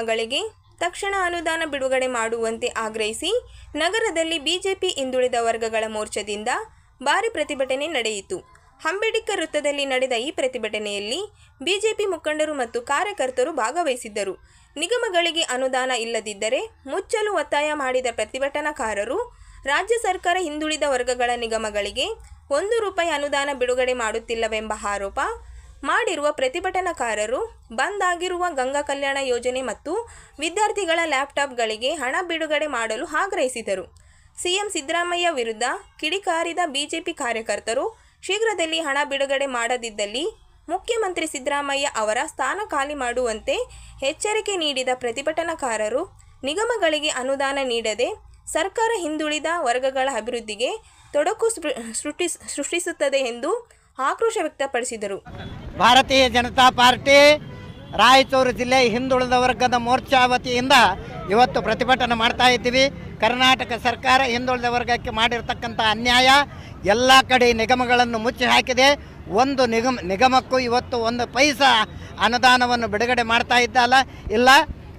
ವರ್ಗಗಳ ತಕ್ಷಣ ಅನುದಾನ ಬಿಡುಗಡೆ ಮಾಡುವಂತೆ ಆಗ್ರಹಿಸಿ ನಗರದಲ್ಲಿ ಬಿಜೆಪಿ ಹಿಂದುಳಿದ ವರ್ಗಗಳ ಮೋರ್ಚಾದಿಂದ ಭಾರಿ ಪ್ರತಿಭಟನೆ ನಡೆಯಿತು. ಅಂಬೇಡ್ಕರ್ ವೃತ್ತದಲ್ಲಿ ನಡೆದ ಈ ಪ್ರತಿಭಟನೆಯಲ್ಲಿ ಬಿಜೆಪಿ ಮುಖಂಡರು ಮತ್ತು ಕಾರ್ಯಕರ್ತರು ಭಾಗವಹಿಸಿದ್ದರು. ನಿಗಮಗಳಿಗೆ ಅನುದಾನ ಇಲ್ಲದಿದ್ದರೆ ಮುಚ್ಚಲು ಒತ್ತಾಯ ಮಾಡಿದ ಪ್ರತಿಭಟನಾಕಾರರು ರಾಜ್ಯ ಸರ್ಕಾರ ಹಿಂದುಳಿದ ವರ್ಗಗಳ ನಿಗಮಗಳಿಗೆ ಒಂದು ರೂಪಾಯಿ ಅನುದಾನ ಬಿಡುಗಡೆ ಮಾಡುತ್ತಿಲ್ಲವೆಂಬ ಆರೋಪ ಮಾಡಿರುವ ಪ್ರತಿಭಟನಾಕಾರರು ಬಂದ್ ಆಗಿರುವ ಗಂಗಾ ಕಲ್ಯಾಣ ಯೋಜನೆ ಮತ್ತು ವಿದ್ಯಾರ್ಥಿಗಳ ಲ್ಯಾಪ್ಟಾಪ್ಗಳಿಗೆ ಹಣ ಬಿಡುಗಡೆ ಮಾಡಲು ಆಗ್ರಹಿಸಿದರು. ಸಿಎಂ ಸಿದ್ದರಾಮಯ್ಯ ವಿರುದ್ಧ ಕಿಡಿಕಾರಿದ ಬಿಜೆಪಿ ಕಾರ್ಯಕರ್ತರು ಶೀಘ್ರದಲ್ಲಿ ಹಣ ಬಿಡುಗಡೆ ಮಾಡದಿದ್ದಲ್ಲಿ ಮುಖ್ಯಮಂತ್ರಿ ಸಿದ್ದರಾಮಯ್ಯ ಅವರ ಸ್ಥಾನ ಖಾಲಿ ಮಾಡುವಂತೆ ಎಚ್ಚರಿಕೆ ನೀಡಿದ ಪ್ರತಿಭಟನಾಕಾರರು ನಿಗಮಗಳಿಗೆ ಅನುದಾನ ನೀಡದೆ ಸರ್ಕಾರ ಹಿಂದುಳಿದ ವರ್ಗಗಳ ಅಭಿವೃದ್ಧಿಗೆ ತೊಡಕು ಸೃಷ್ಟಿಸುತ್ತದೆ ಎಂದು ಆಕ್ರೋಶ ವ್ಯಕ್ತಪಡಿಸಿದರು. ಭಾರತೀಯ ಜನತಾ ಪಾರ್ಟಿ ರಾಯಚೂರು ಜಿಲ್ಲೆ ಹಿಂದುಳಿದ ವರ್ಗದ ಮೋರ್ಚಾ ವತಿಯಿಂದ ಇವತ್ತು ಪ್ರತಿಭಟನೆ ಮಾಡ್ತಾ ಇದ್ದೀವಿ. ಕರ್ನಾಟಕ ಸರ್ಕಾರ ಹಿಂದುಳಿದ ವರ್ಗಕ್ಕೆ ಮಾಡಿರತಕ್ಕಂಥ ಅನ್ಯಾಯ ಎಲ್ಲ ಕಡೆ ನಿಗಮಗಳನ್ನು ಮುಚ್ಚಿ ಹಾಕಿದೆ. ಒಂದು ನಿಗಮ ನಿಗಮಕ್ಕೂ ಇವತ್ತು ಒಂದು ಪೈಸಾ ಅನುದಾನವನ್ನು ಬಿಡುಗಡೆ ಮಾಡ್ತಾ ಇದ್ದಲ್ಲ. ಇಲ್ಲ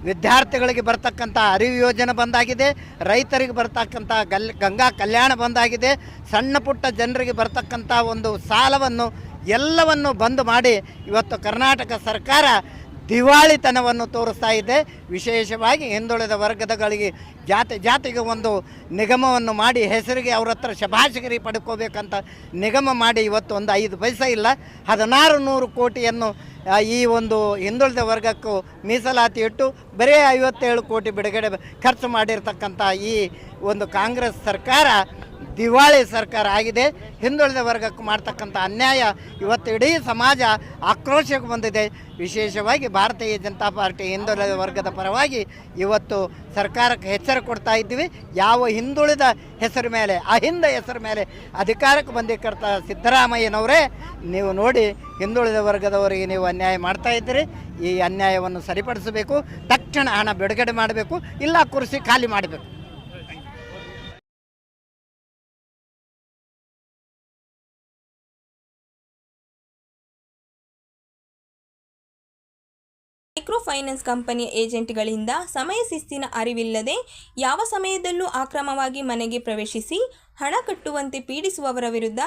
ವಿದ್ಯಾರ್ಥಿಗಳಿಗೆ ಬರ್ತಕ್ಕಂಥ ಅರಿವು ಯೋಜನೆ ಬಂದಾಗಿದೆ, ರೈತರಿಗೆ ಬರ್ತಕ್ಕಂಥ ಗಲ್, ಗಂಗಾ ಕಲ್ಯಾಣ ಬಂದಾಗಿದೆ, ಸಣ್ಣ ಪುಟ್ಟ ಜನರಿಗೆ ಬರ್ತಕ್ಕಂಥ ಒಂದು ಸಾಲವನ್ನು ಎಲ್ಲವನ್ನು ಬಂದ್ ಮಾಡಿ ಇವತ್ತು ಕರ್ನಾಟಕ ಸರ್ಕಾರ ದಿವಾಳಿತನವನ್ನು ತೋರಿಸ್ತಾ ಇದೆ. ವಿಶೇಷವಾಗಿ ಹಿಂದುಳಿದ ವರ್ಗದಗಳಿಗೆ ಜಾತಿ, ಜಾತಿಗೆ ಒಂದು ನಿಗಮವನ್ನು ಮಾಡಿ ಹೆಸರಿಗೆ ಅವ್ರ ಹತ್ರ ಶಭಾಷಗಿರಿ ಪಡ್ಕೋಬೇಕಂತ ನಿಗಮ ಮಾಡಿ ಇವತ್ತು ಒಂದು ಐದು ಪೈಸೆ ಇಲ್ಲ. ಹದಿನಾರು ನೂರು ಕೋಟಿಯನ್ನು ಈ ಒಂದು ಹಿಂದುಳಿದ ವರ್ಗಕ್ಕೂ ಮೀಸಲಾತಿ ಇಟ್ಟು ಬರೀ ಐವತ್ತೇಳು ಕೋಟಿ ಬಿಡುಗಡೆ ಖರ್ಚು ಮಾಡಿರ್ತಕ್ಕಂಥ ಈ ಒಂದು ಕಾಂಗ್ರೆಸ್ ಸರ್ಕಾರ ದಿವಾಳಿ ಸರ್ಕಾರ ಆಗಿದೆ. ಹಿಂದುಳಿದ ವರ್ಗಕ್ಕೆ ಮಾಡ್ತಕ್ಕಂಥ ಅನ್ಯಾಯ ಇವತ್ತು ಇಡೀ ಸಮಾಜ ಆಕ್ರೋಶಕ್ಕೆ ಬಂದಿದೆ. ವಿಶೇಷವಾಗಿ ಭಾರತೀಯ ಜನತಾ ಪಾರ್ಟಿ ಹಿಂದುಳಿದ ವರ್ಗದ ಪರವಾಗಿ ಇವತ್ತು ಸರ್ಕಾರಕ್ಕೆ ಹೆಸರು ಕೊಡ್ತಾ ಇದ್ದೀವಿ. ಯಾವ ಹಿಂದುಳಿದ ಹೆಸರು ಮೇಲೆ, ಅಹಿಂದ ಹೆಸರು ಮೇಲೆ ಅಧಿಕಾರಕ್ಕೆ ಬಂದಿಕ್ಕರ್ತ ಸಿದ್ದರಾಮಯ್ಯನವರೇ, ನೀವು ನೋಡಿ ಹಿಂದುಳಿದ ವರ್ಗದವರಿಗೆ ನೀವು ಅನ್ಯಾಯ ಮಾಡ್ತಾ ಇದ್ದೀರಿ. ಈ ಅನ್ಯಾಯವನ್ನು ಸರಿಪಡಿಸಬೇಕು. ತಕ್ಷಣ ಹಣ ಬಿಡುಗಡೆ ಮಾಡಬೇಕು. ಇಲ್ಲ ಕುರ್ಸಿ ಖಾಲಿ ಮಾಡಬೇಕು. ಮೈಕ್ರೋ ಫೈನಾನ್ಸ್ ಕಂಪನಿಯ ಏಜೆಂಟ್ಗಳಿಂದ ಸಮಯ ಶಿಸ್ತಿನ ಅರಿವಿಲ್ಲದೆ ಯಾವ ಸಮಯದಲ್ಲೂ ಆಕ್ರಮವಾಗಿ ಮನೆಗೆ ಪ್ರವೇಶಿಸಿ ಹಣ ಕಟ್ಟುವಂತೆ ಪೀಡಿಸುವವರ ವಿರುದ್ಧ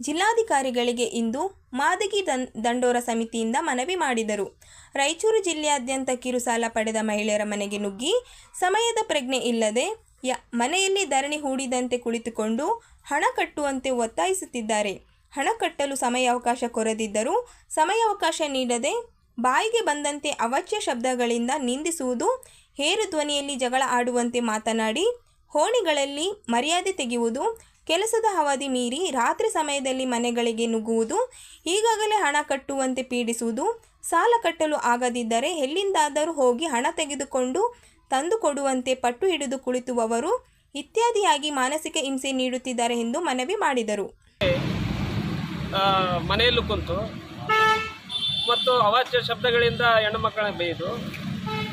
ಜಿಲ್ಲಾಧಿಕಾರಿಗಳಿಗೆ ಇಂದು ಮಾದಗಿ ದಂಡೋರ ಸಮಿತಿಯಿಂದ ಮನವಿ ಮಾಡಿದರು. ರಾಯಚೂರು ಜಿಲ್ಲೆಯಾದ್ಯಂತ ಕಿರುಸಾಲ ಪಡೆದ ಮಹಿಳೆಯರ ಮನೆಗೆ ನುಗ್ಗಿ ಸಮಯದ ಪ್ರಜ್ಞೆ ಇಲ್ಲದೆ ಯ, ಮನೆಯಲ್ಲಿ ಧರಣಿ ಹೂಡಿದಂತೆ ಕುಳಿತುಕೊಂಡು ಹಣ ಕಟ್ಟುವಂತೆ ಒತ್ತಾಯಿಸುತ್ತಿದ್ದಾರೆ. ಹಣ ಕಟ್ಟಲು ಸಮಯಾವಕಾಶ ಕೊರದಿದ್ದರೂ ಸಮಯಾವಕಾಶ ನೀಡದೆ ಬಾಯಿಗೆ ಬಂದಂತೆ ಅವಾಚ್ಯ ಶಬ್ದಗಳಿಂದ ನಿಂದಿಸುವುದು, ಹೇರು ಧ್ವನಿಯಲ್ಲಿ ಜಗಳ ಆಡುವಂತೆ ಮಾತನಾಡಿ, ಹೋಣಿಗಳಲ್ಲಿ ಮರ್ಯಾದೆ ತೆಗೆಯುವುದು, ಕೆಲಸದ ಅವಧಿ ಮೀರಿ ರಾತ್ರಿ ಸಮಯದಲ್ಲಿ ಮನೆಗಳಿಗೆ ನುಗ್ಗುವುದು, ಈಗಾಗಲೇ ಹಣ ಕಟ್ಟುವಂತೆ ಪೀಡಿಸುವುದು, ಸಾಲ ಕಟ್ಟಲು ಆಗದಿದ್ದರೆ ಎಲ್ಲಿಂದಾದರೂ ಹೋಗಿ ಹಣ ತೆಗೆದುಕೊಂಡು ತಂದು ಕೊಡುವಂತೆ ಪಟ್ಟು ಹಿಡಿದು ಕುಳಿತುವವರು ಇತ್ಯಾದಿಯಾಗಿ ಮಾನಸಿಕ ಹಿಂಸೆ ನೀಡುತ್ತಿದ್ದಾರೆ ಎಂದು ಮನವಿ ಮಾಡಿದರು. ಮನೆಯಲ್ಲೂ ಕುಂತು ಮತ್ತು ಅವಾಚ್ಯ ಶಬ್ದಗಳಿಂದ ಹೆಣ್ಣು ಮಕ್ಕಳನ್ನ ಬೈದು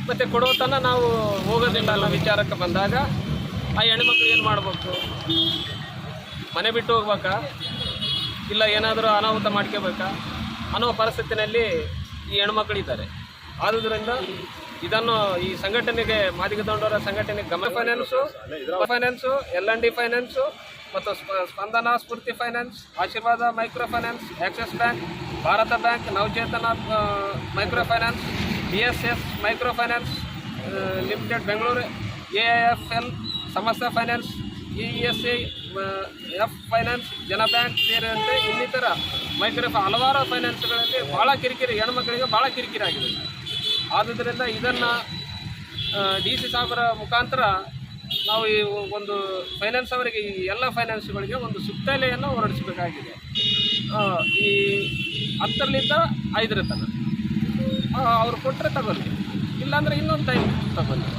ಮತ್ತು ಕೊಡೋತನ ನಾವು ಹೋಗೋದಿಲ್ಲ ಅನ್ನೋ ವಿಚಾರಕ್ಕೆ ಬಂದಾಗ ಆ ಹೆಣ್ಮಕ್ಳು ಏನು ಮಾಡಬೇಕು? ಮನೆ ಬಿಟ್ಟು ಹೋಗ್ಬೇಕಾ? ಇಲ್ಲ ಏನಾದರೂ ಅನಾಹುತ ಮಾಡ್ಕೋಬೇಕಾ? ಅನ್ನೋ ಪರಿಸ್ಥಿತಿನಲ್ಲಿ ಈ ಹೆಣ್ಮಕ್ಳಿದ್ದಾರೆ ಆದುದರಿಂದ ಇದನ್ನು ಈ ಸಂಘಟನೆಗೆ ಮಾದಿಗೆ ತಗೊಂಡವರ ಸಂಘಟನೆಗೆ ಗಮನ finance finance L N D finance ಮತ್ತು ಸ್ಪ- Spandana, Spoorthi finance, Ashirvad micro finance Axis bank, Bharat bank, Navachetana micro finance B S S micro finance limited Bengaluru, A F L Samasta finance, E S I F finance, Jana bank ಸೇರಿದಂತೆ ಇನ್ನಿತರ micro ಹಲವಾರು ಫೈನಾನ್ಸ್ಗಳಲ್ಲಿ ಭಾಳ ಕಿರಿಕಿರಿ, ಹೆಣ್ಮಕ್ಳಿಗೆ ಭಾಳ ಕಿರಿಕಿರಿ ಆಗಿದೆ. ಆದ್ದರಿಂದ ಇದನ್ನು ಡಿ ಸಿ ಸಾಹೇಬರ ಮುಖಾಂತರ ನಾವು ಈ ಒಂದು ಫೈನಾನ್ಸ್ ಅವರಿಗೆ ಈ ಎಲ್ಲ ಫೈನಾನ್ಸ್ಗಳಿಗೆ ಒಂದು ಸುತ್ತಲೆಯನ್ನು ಹೊರಡಿಸಬೇಕಾಗಿದೆ. ಈ ಹತ್ತರಿಂದ ಐದರ ತನಕ. ಅವರು ಕೊಟ್ಟರೆ ತಗೊಳ್ಳಿ. ಇಲ್ಲಾಂದರೆ ಇನ್ನೊಂದು ಟೈಮ್ ತಗೊಳ್ಳಿ.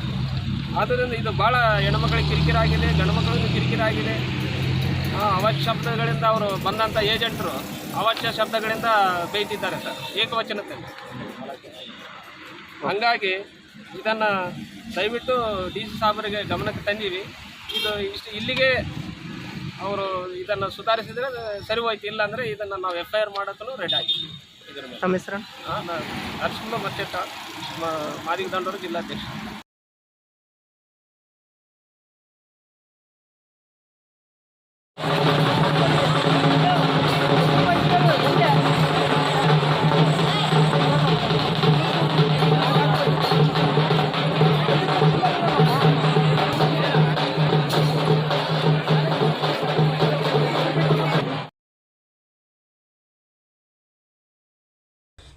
ಆದ್ದರಿಂದ ಇದು ಭಾಳ ಹೆಣ್ಮಕ್ಳಿಗೆ ಕಿರಿಕಿರಿ ಆಗಿದೆ ಗಂಡು ಕಿರಿಕಿರಿ ಆಗಿದೆ. ಅವಾಚ್ಯ ಶಬ್ದಗಳಿಂದ ಅವರು ಬಂದಂಥ ಏಜೆಂಟರು ಅವಾಚ್ಯ ಶಬ್ದಗಳಿಂದ ಬೈತಿದ್ದಾರೆ ಸರ್. ಏಕವಚನದಲ್ಲಿ. ಹಂಗಾಗಿ ಇದನ್ನು ದಯವಿಟ್ಟು ಡಿ ಸಿ ಸಾಹೇಬರಿಗೆ ಗಮನಕ್ಕೆ ತಂದೀವಿ ಇದು ಇಷ್ಟು ಇಲ್ಲಿಗೆ ಅವರು ಇದನ್ನು ಸುಧಾರಿಸಿದರೆ ಸರಿ ಹೋಯ್ತು ಇಲ್ಲ ಅಂದರೆ ಇದನ್ನು ನಾವು ಎಫ್ ಐ ಆರ್ ಮಾಡೋಕ್ಕೂ ರೆಡಿ ಆಗಿದ್ದೀವಿ. ಇದರ ಮೇಲೆ. ಹಾಂ ನಾನು ಅರ್ಶಿಂಬ ಮತ್ತೆ ಮಾದಿಗ ದಂಡವರು ಜಿಲ್ಲಾಧ್ಯಕ್ಷ.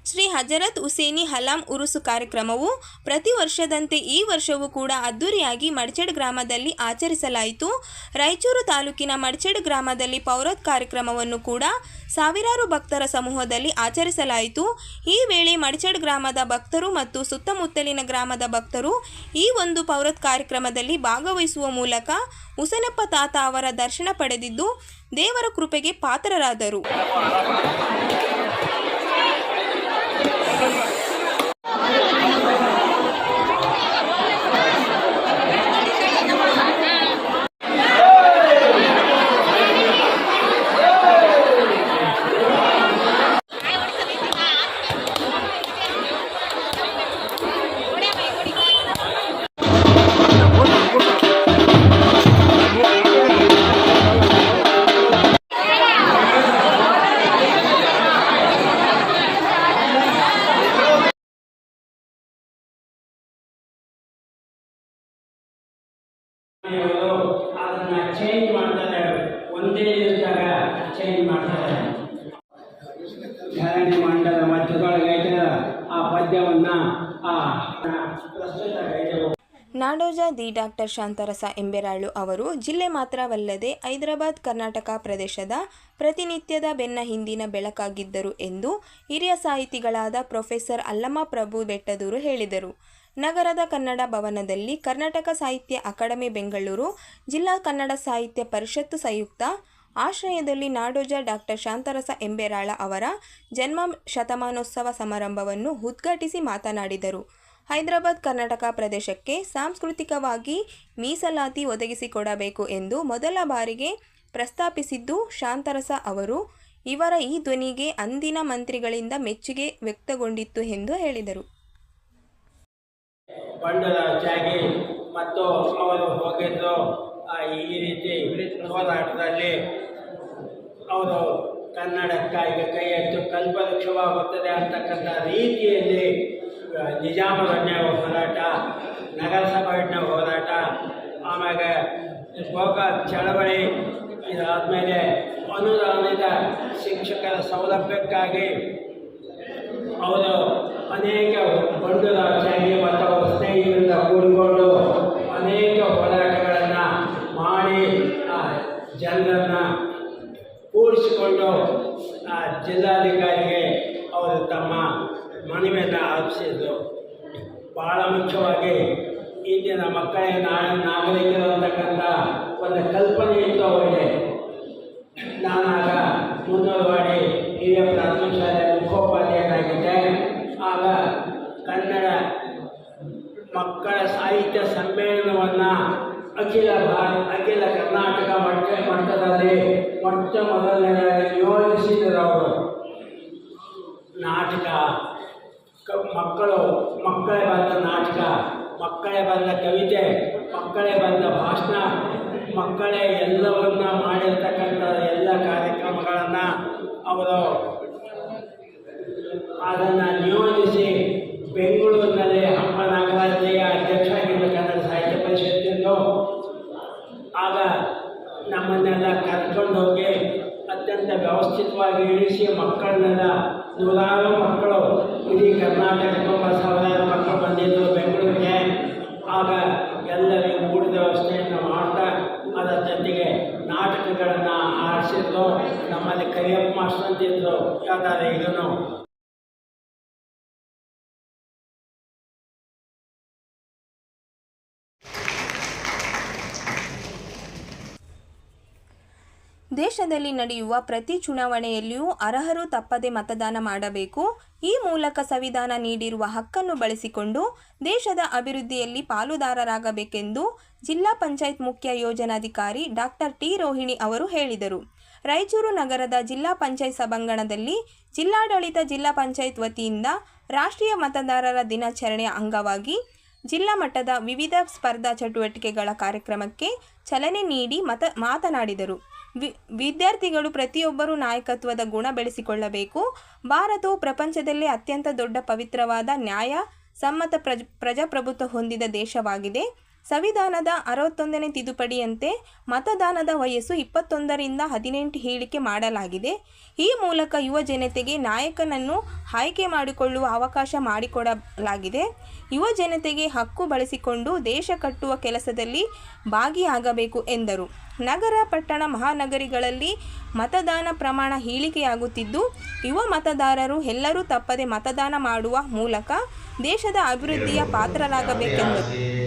ಶ್ರೀ ಹಜರತ್ ಹುಸೇನಿ ಹಲಾಂ ಉರುಸು ಕಾರ್ಯಕ್ರಮವು ಪ್ರತಿ ವರ್ಷದಂತೆ ಈ ವರ್ಷವೂ ಕೂಡ ಅದ್ದೂರಿಯಾಗಿ ಮಡ್ಚಡ್ ಗ್ರಾಮದಲ್ಲಿ ಆಚರಿಸಲಾಯಿತು. ರಾಯಚೂರು ತಾಲೂಕಿನ ಮಡ್ಚಡ್ ಗ್ರಾಮದಲ್ಲಿ ಪೌರತ್ ಕಾರ್ಯಕ್ರಮವನ್ನು ಕೂಡ ಸಾವಿರಾರು ಭಕ್ತರ ಸಮೂಹದಲ್ಲಿ ಆಚರಿಸಲಾಯಿತು. ಈ ವೇಳೆ ಮಡ್ಚಡ್ ಗ್ರಾಮದ ಭಕ್ತರು ಮತ್ತು ಸುತ್ತಮುತ್ತಲಿನ ಗ್ರಾಮದ ಭಕ್ತರು ಈ ಒಂದು ಪೌರತ್ ಕಾರ್ಯಕ್ರಮದಲ್ಲಿ ಭಾಗವಹಿಸುವ ಮೂಲಕ ಹುಸನಪ್ಪ ತಾತ ಅವರ ದರ್ಶನ ಪಡೆದಿದ್ದು ದೇವರ ಕೃಪೆಗೆ ಪಾತ್ರರಾದರು. ನಾಡೋಜ ದಿ ಡಾಕ್ಟರ್ ಶಾಂತರಸ ಎಂಬೆರಾಳು ಅವರು ಜಿಲ್ಲೆ ಮಾತ್ರವಲ್ಲದೆ ಹೈದರಾಬಾದ್, ಕರ್ನಾಟಕ ಪ್ರದೇಶದ ಪ್ರತಿನಿತ್ಯದ ಬೆನ್ನ ಹಿಂದಿನ ಬೆಳಕಾಗಿದ್ದರು ಎಂದು ಹಿರಿಯ ಸಾಹಿತಿಗಳಾದ ಪ್ರೊಫೆಸರ್ ಅಲ್ಲಮ್ಮ ಪ್ರಭು ಬೆಟ್ಟದೂರು ಹೇಳಿದರು. ನಗರದ ಕನ್ನಡ ಭವನದಲ್ಲಿ ಕರ್ನಾಟಕ ಸಾಹಿತ್ಯ ಅಕಾಡೆಮಿ ಬೆಂಗಳೂರು, ಜಿಲ್ಲಾ ಕನ್ನಡ ಸಾಹಿತ್ಯ ಪರಿಷತ್ತು ಸಂಯುಕ್ತ, ಆಶ್ರಯದಲ್ಲಿ ನಾಡೋಜ ಡಾಕ್ಟರ್ ಶಾಂತರಸ ಎಂಬೆರಾಳ ಅವರ ಜನ್ಮ ಶತಮಾನೋತ್ಸವ ಸಮಾರಂಭವನ್ನು ಉದ್ಘಾಟಿಸಿ ಮಾತನಾಡಿದರು. ಹೈದರಾಬಾದ್, ಕರ್ನಾಟಕ ಪ್ರದೇಶಕ್ಕೆ ಸಾಂಸ್ಕೃತಿಕವಾಗಿ ಮೀಸಲಾತಿ ಒದಗಿಸಿಕೊಡಬೇಕು ಎಂದು ಮೊದಲ ಬಾರಿಗೆ ಪ್ರಸ್ತಾಪಿಸಿದ್ದು ಶಾಂತರಸ ಅವರು. ಇವರ ಈ ಧ್ವನಿಗೆ ಅಂದಿನ ಮಂತ್ರಿಗಳಿಂದ ಮೆಚ್ಚುಗೆ ವ್ಯಕ್ತಗೊಂಡಿತ್ತು ಎಂದು ಹೇಳಿದರು. ಮತ್ತು ಅವರು ಹೋಗಿದ್ದು ಈ ರೀತಿ ಹೋರಾಟದಲ್ಲಿ ಅವರು ಕನ್ನಡಕ್ಕಾಗಿ ಕೈ ಎತ್ತು ಕಲ್ಪವೃಕ್ಷವಾಗುತ್ತದೆ ಅಂತಕ್ಕಂಥ ರೀತಿಯಲ್ಲಿ ನಿಜಾಮರಣ್ಯ ಹೋರಾಟ ನಗರಸಭೆಯ ಹೋರಾಟ ಆಮೇಲೆ ಭೋಗ ಚಳವಳಿ ಇದಾದಮೇಲೆ ಅನುದಾನಿತ ಶಿಕ್ಷಕರ ಸೌಲಭ್ಯಕ್ಕಾಗಿ ಅವರು ಅನೇಕ ಬಂಡರ ಮತ್ತು ಅವರ ಸ್ನೇಹಿತರಿಂದ ಕೂಡಿಕೊಂಡು ಅನೇಕ ಹೋರಾಟಗಳನ್ನು ಮಾಡಿ ಜನರನ್ನು ಕೂಡಿಸಿಕೊಂಡು ತಮ್ಮ ಮನವಿಯನ್ನು ಬಹಳ ಮುಖ್ಯವಾಗಿ ಇಂದಿನ ಮಕ್ಕಳಿಗೆ ನಾನು ನಾಗರಿಕರು ಅಂತಕ್ಕಂಥ ಒಂದು ಕಲ್ಪನೆ ಇತ್ತು ಅವರಿಗೆ. ನಾನಾಗ ಮುನ್ನೂರವಾಡಿ ಹಿರಿಯ ಪ್ರಾಥಮಿಕ ಶಾಲೆ ಮುಖೋಪಾಧ್ಯಾಯನಾಗಿದ್ದೆ. ಆಗ ಕನ್ನಡ ಮಕ್ಕಳ ಸಾಹಿತ್ಯ ಸಮ್ಮೇಳನವನ್ನು ಅಖಿಲ ಭಾರ, ಅಖಿಲ ಕರ್ನಾಟಕ ಮಟ್ಟ ಮಟ್ಟದಲ್ಲಿ ಮೊಟ್ಟ ಮೊದಲನೇ ಯೋಜಿಸಿದರು ಅವರು ನಾಟಕ ಕ ಮಕ್ಕಳು, ಮಕ್ಕಳೇ ಬಂದ ನಾಟಕ, ಮಕ್ಕಳೇ ಬಂದ ಕವಿತೆ, ಮಕ್ಕಳೇ ಬಂದ ಭಾಷಣ, ಮಕ್ಕಳೇ ಎಲ್ಲವನ್ನ ಮಾಡಿರ್ತಕ್ಕಂಥ ಎಲ್ಲ ಕಾರ್ಯಕ್ರಮಗಳನ್ನು ಅವರು ಅದನ್ನು ನಿಯೋಜಿಸಿ ಬೆಂಗಳೂರಿನಲ್ಲಿ ಹಂಪ ನಾಗರಾಜಯ್ಯ ಅಧ್ಯಕ್ಷ ಕನ್ನಡ ಸಾಹಿತ್ಯ ಪರಿಷತ್ತಿಂದು ಆಗ ನಮ್ಮನ್ನೆಲ್ಲ ಕರ್ಕೊಂಡು ಹೋಗಿ ಅತ್ಯಂತ ವ್ಯವಸ್ಥಿತವಾಗಿ ಇಳಿಸಿ ಮಕ್ಕಳನ್ನೆಲ್ಲ, ನೂರಾರು ಮಕ್ಕಳು ಇಡೀ ಕರ್ನಾಟಕ ತುಂಬ ಸಾವಿರಾರು ಮಕ್ಕಳು ಬಂದಿದ್ದು ಬೆಂಗಳೂರಿಗೆ. ಆಗ ಎಲ್ಲರಿಗೂ ಊಟದ ವ್ಯವಸ್ಥೆಯನ್ನು ಮಾಡ್ತಾ ಅದರ ಜೊತೆಗೆ ನಾಟಕಗಳನ್ನು ಆಡಿಸಿದ್ರು ನಮ್ಮಲ್ಲಿ ಕರಿಯಪ್ಪ ಮಾಸ್ಟರ್ ಅಂತಿದ್ರು. ಯಾವ್ದಾದ್ರೆ ಇದನ್ನು ದೇಶದಲ್ಲಿ ನಡೆಯುವ ಪ್ರತಿ ಚುನಾವಣೆಯಲ್ಲಿಯೂ ಅರ್ಹರು ತಪ್ಪದೆ ಮತದಾನ ಮಾಡಬೇಕು. ಈ ಮೂಲಕ ಸಂವಿಧಾನ ನೀಡಿರುವ ಹಕ್ಕನ್ನು ಬಳಸಿಕೊಂಡು ದೇಶದ ಅಭಿವೃದ್ಧಿಯಲ್ಲಿ ಪಾಲುದಾರರಾಗಬೇಕೆಂದು ಜಿಲ್ಲಾ ಪಂಚಾಯತ್ ಮುಖ್ಯ ಯೋಜನಾಧಿಕಾರಿ ಡಾಕ್ಟರ್ ಟಿ. ರೋಹಿಣಿ ಅವರು ಹೇಳಿದರು. ರಾಯಚೂರು ನಗರದ ಜಿಲ್ಲಾ ಪಂಚಾಯತ್ ಸಭಾಂಗಣದಲ್ಲಿ ಜಿಲ್ಲಾಡಳಿತ ಜಿಲ್ಲಾ ಪಂಚಾಯತ್ ವತಿಯಿಂದ ರಾಷ್ಟ್ರೀಯ ಮತದಾರರ ದಿನಾಚರಣೆಯ ಅಂಗವಾಗಿ ಜಿಲ್ಲಾ ಮಟ್ಟದ ವಿವಿಧ ಸ್ಪರ್ಧಾ ಚಟುವಟಿಕೆಗಳ ಕಾರ್ಯಕ್ರಮಕ್ಕೆ ಚಲನೆ ನೀಡಿ ಮತ, ಮಾತನಾಡಿದರು. ವಿ, ವಿದ್ಯಾರ್ಥಿಗಳು ಪ್ರತಿಯೊಬ್ಬರೂ ನಾಯಕತ್ವದ ಗುಣ ಬೆಳೆಸಿಕೊಳ್ಳಬೇಕು. ಭಾರತವು ಪ್ರಪಂಚದಲ್ಲೇ ಅತ್ಯಂತ ದೊಡ್ಡ ಪವಿತ್ರವಾದ ನ್ಯಾಯ, ಸಮ್ಮತ ಪ್ರಜ್, ಪ್ರಜಾಪ್ರಭುತ್ವ ಹೊಂದಿದ ದೇಶವಾಗಿದೆ. ಸಂವಿಧಾನದ ಅರವತ್ತೊಂದನೇ ತಿದ್ದುಪಡಿಯಂತೆ ಮತದಾನದ ವಯಸ್ಸು ಇಪ್ಪತ್ತೊಂದರಿಂದ ಹದಿನೆಂಟು ಹೇಳಿಕೆ ಮಾಡಲಾಗಿದೆ. ಈ ಮೂಲಕ ಯುವ ಜನತೆಗೆ ನಾಯಕನನ್ನು ಆಯ್ಕೆ ಮಾಡಿಕೊಳ್ಳುವ ಅವಕಾಶ ಮಾಡಿಕೊಡಲಾಗಿದೆ. ಯುವ ಜನತೆಗೆ ಹಕ್ಕು ಬಳಸಿಕೊಂಡು ದೇಶ ಕಟ್ಟುವ ಕೆಲಸದಲ್ಲಿ ಭಾಗಿಯಾಗಬೇಕು ಎಂದರು. ನಗರ, ಪಟ್ಟಣ, ಮಹಾನಗರಿಗಳಲ್ಲಿ ಮತದಾನ ಪ್ರಮಾಣ ಇಳಿಕೆಯಾಗುತ್ತಿದ್ದು ಯುವ ಮತದಾರರು ಎಲ್ಲರೂ ತಪ್ಪದೆ ಮತದಾನ ಮಾಡುವ ಮೂಲಕ ದೇಶದ ಅಭಿವೃದ್ಧಿಯ ಪಾತ್ರರಾಗಬೇಕೆಂದರು.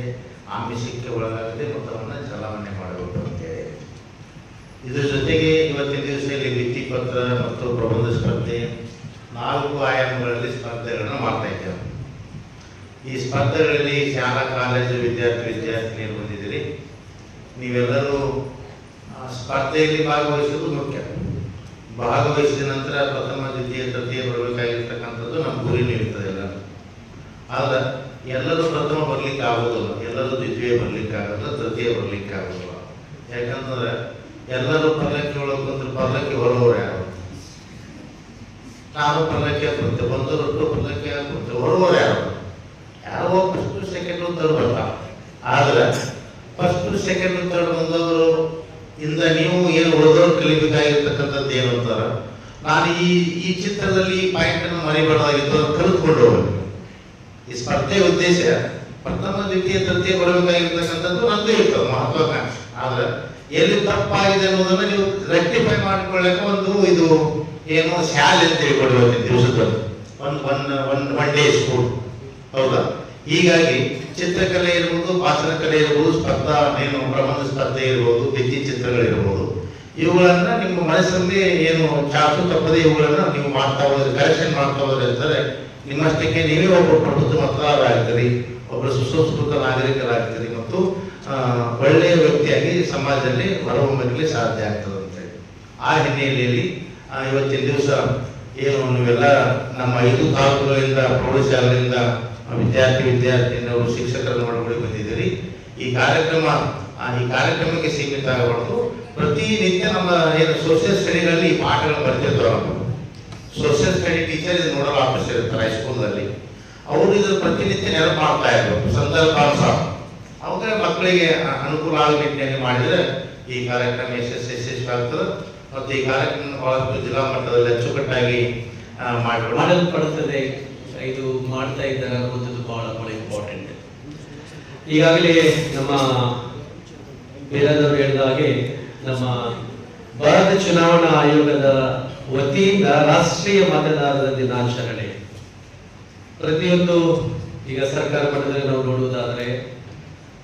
ಆಮಿಷಕ್ಕೆ ಒಳಗಾಗದೆ ಮೊತ್ತವನ್ನು ಚಲಾವಣೆ ಮಾಡಬೇಕು ಅಂತೇಳಿ. ಇದ್ರ ಜೊತೆಗೆ ಇವತ್ತಿನ ದಿವಸ ಇಲ್ಲಿ ಭಿತ್ತಿ ಪತ್ರ ಮತ್ತು ಪ್ರಬಂಧ ಸ್ಪರ್ಧೆ ನಾಲ್ಕು ಆಯಾಮಗಳಲ್ಲಿ ಸ್ಪರ್ಧೆಗಳನ್ನು ಮಾಡ್ತಾ ಇದ್ದೇವೆ. ಈ ಸ್ಪರ್ಧೆಗಳಲ್ಲಿ ಶಾಲಾ, ಕಾಲೇಜು ವಿದ್ಯಾರ್ಥಿ, ವಿದ್ಯಾರ್ಥಿನಿಯರು ಬಂದಿದ್ದೀರಿ. ನೀವೆಲ್ಲರೂ ಸ್ಪರ್ಧೆಯಲ್ಲಿ ಭಾಗವಹಿಸುವುದು ಮುಖ್ಯ. ಭಾಗವಹಿಸಿದ ನಂತರ ಪ್ರಥಮ, ದ್ವಿತೀಯ, ತೃತೀಯ ಬರಬೇಕಾಗಿರ್ತಕ್ಕಂಥದ್ದು ನಮ್ಮ ಗುರಿ ನೀಡುತ್ತದೆ ಎಲ್ಲರೂ. ಆದ್ರೆ ಎಲ್ಲರೂ ಪ್ರಥಮ ಬರಲಿಕ್ಕೆ ಆಗೋದಿಲ್ಲ. ಎಲ್ಲರೂ ದ್ವಿತೀಯ ಬರ್ಲಿಕ್ಕೆ ಆಗೋದಿಲ್ಲ ತೃತೀಯ ಬರ್ಲಿಕ್ಕೆ ಆಗೋದಿಲ್ಲ ಯಾಕಂದ್ರೆ ಎಲ್ಲರೂ ಪಲ್ಲಕ್ಕಿ ಒಳಗೆ ಬಂದ್ರೆ ಪಲ್ಲಕ್ಕಿ ಹೊರವರು ಯಾರು? ನಾನು ಪಲ್ಲಕ್ಕಿ ಹಾಕುತ್ತೆ ರೊಟ್ಟು ಪಲ್ಲಕ್ಕಿ ಹಾಕುತ್ತೆ ಹೊರವರು ಯಾರು? ಯಾರೋ ಫಸ್ಟ್ ಸೆಕೆಂಡ್ ತರ್ಡ್ ಬರಲ್ಲ ಆದ್ರೆ ಫಸ್ಟ್ ಸೆಕೆಂಡ್ ತರ್ಡ್ ಬಂದವರು, ಇಂದ ನೀವು ಏನು ಉಳಿದವ್ರು ಕಲಿಬೇಕಾಗಿರ್ತಕ್ಕಂಥದ್ದು ಏನು ಅಂತಾರ? ನಾನು ಈ ಈ ಚಿತ್ರದಲ್ಲಿ ಪಾಯಿಂಟ್ ಅನ್ನು ಮರಿಬಾರ್ದಾಗಿತ್ತು ಕಲಿತ್ಕೊಂಡು ಈ ಸ್ಪರ್ಧೆ ಉದ್ದೇಶ ಪ್ರಥಮ, ದ್ವಿತೀಯ, ತೃತೀಯ ಬರಬೇಕಾಗಿರ್ತಕ್ಕಂಥದ್ದು ನಂದು ಇರ್ತದೆ, ಮಹತ್ವಾಕಾಂಕ್ಷೆ. ಆದ್ರೆ ಎಲ್ಲಿ ತಪ್ಪಾಗಿದೆ ಅನ್ನೋದನ್ನ ನೀವು ರೆಕ್ಟಿಫೈ ಮಾಡಿಕೊಳ್ಳಕ್ಕೆ ಒಂದು ಇದು ಏನು ಶಾಲೆ ಅಂತ ಹೇಳ್ಕೊಡ್ಬೇಕು ದಿವಸದಲ್ಲಿ. ಒಂದು one one one day school ಹೌದಾ? ಹೀಗಾಗಿ ಚಿತ್ರಕಲೆ ಇರ್ಬೋದು, ಭಾಷಣಕಲೆ ಇರ್ಬೋದು, ಸ್ಪರ್ಧಾ, ಏನು ಪ್ರಬಂಧ ಸ್ಪರ್ಧೆ ಇರ್ಬೋದು, ಭಿತ್ತಿ ಚಿತ್ರಗಳಿರ್ಬೋದು. ಇವುಗಳನ್ನ ನಿಮ್ಮ ಮನಸ್ಸಲ್ಲಿ ಏನು ಚಾಚು ತಪ್ಪದೆ ಇವುಗಳನ್ನ ನೀವು ಮಾಡ್ತಾ ಹೋದ್ರೆ ಕರೆಕ್ಷನ್ ಮಾಡ್ತಾ ಹೋದ್ರೆ ಅಂತಾರೆ ನಿಮ್ಮಷ್ಟಕ್ಕೆ ನೀವೇ ಒಬ್ಬ ಪ್ರಬುದ್ಧ ಮತದಾರರಾಗ್ತೀರಿ ಒಬ್ಬರು ಸುಸಂಸ್ಕೃತ ನಾಗರಿಕರಾಗ್ತೀರಿ ಮತ್ತು ಒಳ್ಳೆಯ ವ್ಯಕ್ತಿಯಾಗಿ ಸಮಾಜದಲ್ಲಿ ಹೊರಹೊಮ್ಮಲಿಕ್ಕೆ ಸಾಧ್ಯ ಆಗ್ತದಂತೆ ಆ ಹಿನ್ನೆಲೆಯಲ್ಲಿ ಇವತ್ತಿನ ದಿವಸ ಏನು ನೀವೆಲ್ಲ ನಮ್ಮ ಐದು ತಾಲೂಕುಗಳಿಂದ ಪ್ರೌಢಶಾಲೆಯಿಂದ ವಿದ್ಯಾರ್ಥಿ ವಿದ್ಯಾರ್ಥಿನವರು ಶಿಕ್ಷಕರನ್ನು ಒಳಗಡೆ ಬಂದಿದ್ದೀರಿ. ಈ ಕಾರ್ಯಕ್ರಮ ಈ ಕಾರ್ಯಕ್ರಮಕ್ಕೆ ಸೀಮಿತ ಆಗಬಾರ್ದು. ಪ್ರತಿನಿತ್ಯ ನಮ್ಮ ಏನು ಸೋಷಿಯಲ್ ಸ್ಟಡಿಗಳಲ್ಲಿ ಈ ಪಾಠಗಳು ಬರ್ತಿರ್ತಾವೆ ನಮಗೆ ಸೋಷಿಯಲ್ ಸ್ಟಡಿ ಟೀಚರ್ ಇದು ನೋಡಲು ಆಫೀಸರ್ ಇರ್ತಾರೆ ಹೈಸ್ಕೂಲ್ನಲ್ಲಿ ಅವರು ಇದರ ಪ್ರತಿನಿತ್ಯ ನೆನಪು ಮಾಡ್ತಾ ಇರ್ಬೇಕು ಸಂದರ್ಭಾನುಸಾರ. ಅವಾಗ ಮಕ್ಕಳಿಗೆ ಅನುಕೂಲ ಆಗೋ ನಿಟ್ಟಿನಲ್ಲಿ ಮಾಡಿದ್ರೆ ಈ ಕಾರ್ಯಕ್ರಮ ಯಶಸ್ವಿ ಆಗ್ತದೆ ಮತ್ತು ಈ ಕಾರ್ಯಕ್ರಮ ಬಹಳಷ್ಟು ಜಿಲ್ಲಾ ಮಟ್ಟದಲ್ಲಿ ಅಚ್ಚುಕಟ್ಟಾಗಿ ಮಾಡಲ್ಪಡುತ್ತದೆ ಇದು ಮಾಡ್ತಾ ಇದ್ದಾರೆ ಅನ್ನುವಂಥದ್ದು ಬಹಳ ಬಹಳ ಇಂಪಾರ್ಟೆಂಟ್ ಈಗಾಗಲೇ ನಮ್ಮ ಬೇರೆದವರು ಹೇಳಿದ ಹಾಗೆ ನಮ್ಮ ಭಾರತ ಚುನಾವಣಾ ಆಯೋಗದ ವತಿಯಿಂದ ರಾಷ್ಟ್ರೀಯ ಮತದಾರರ ದಿನಾಚರಣೆ. ಪ್ರತಿಯೊಂದು ಈಗ ಸರ್ಕಾರ ಮಟ್ಟದಲ್ಲಿ ನಾವು ನೋಡುವುದಾದರೆ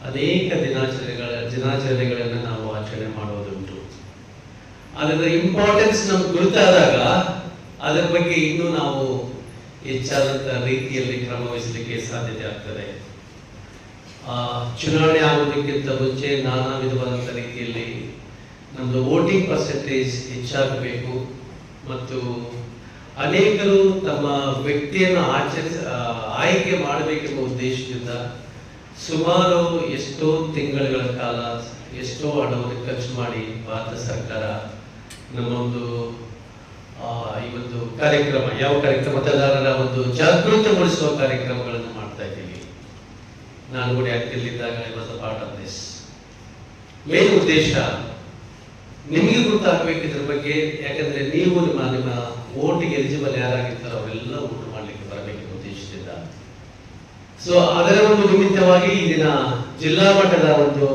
ಅನೇಕ ದಿನಾಚರಣೆಗಳ ದಿನಾಚರಣೆಗಳನ್ನು ನಾವು ಆಚರಣೆ ಮಾಡುವುದುಂಟು. ಅದರ ಇಂಪಾರ್ಟೆನ್ಸ್ ನಮ್ಗೆ ಗುರುತಾದಾಗ ಅದರ ಬಗ್ಗೆ ಇನ್ನೂ ನಾವು ಹೆಚ್ಚಾದಂತ ರೀತಿಯಲ್ಲಿ ಕ್ರಮ ವಹಿಸಲಿಕ್ಕೆ ಸಾಧ್ಯತೆ ಆಗ್ತದೆ. ಚುನಾವಣೆ ಆಗೋದಕ್ಕಿಂತ ಮುಂಚೆ ನಾನಾ ವಿಧವಾದಂಥ ರೀತಿಯಲ್ಲಿ ನಮ್ಮದು ವೋಟಿಂಗ್ ಪರ್ಸೆಂಟೇಜ್ ಹೆಚ್ಚಾಗಬೇಕು ಮತ್ತು ಅನೇಕರು ತಮ್ಮ ವ್ಯಕ್ತಿಯನ್ನು ಆಚರಿಸ ಆಯ್ಕೆ ಮಾಡಬೇಕೆಂಬ ಉದ್ದೇಶದಿಂದ ಸುಮಾರು ಎಷ್ಟೋ ತಿಂಗಳುಗಳ ಕಾಲ ಎಷ್ಟೋ ಹಣವನ್ನು ಖರ್ಚು ಮಾಡಿ ಭಾರತ ಸರ್ಕಾರ ನಮ್ಮ ಒಂದು ಈ ಒಂದು ಕಾರ್ಯಕ್ರಮ, ಯಾವ ಕಾರ್ಯಕ್ರಮ, ಮತದಾರರ ಒಂದು ಜಾಗೃತಗೊಳಿಸುವ ಕಾರ್ಯಕ್ರಮಗಳನ್ನು ಮಾಡ್ತಾ ಇದ್ದೀವಿ. ನಾನು ಕೂಡ ಇದ್ದಾಗ was part of this main ಉದ್ದೇಶ, ನಿಮಗೆ ಗೊತ್ತಾಗಬೇಕು ಇದ್ರ ಬಗ್ಗೆ, ಯಾಕಂದ್ರೆ ನೀವು ನಿಮ್ಮ ನಿಮ್ಮ ಓಟಿಗೆ ಎಲಿಜಿಬಲ್ ಯಾರಾಗಿರ್ತಾರೋ ಅವರೆಲ್ಲ ಓಟ್ ಮಾಡಲಿಕ್ಕೆ ಬರಬೇಕೆಂಬ ಉದ್ದೇಶದಿಂದ. ಸೊ ಅದರ ಒಂದು ನಿಮಿತ್ತವಾಗಿ ಇಲ್ಲಿನ ಜಿಲ್ಲಾ ಮಟ್ಟದ ಒಂದು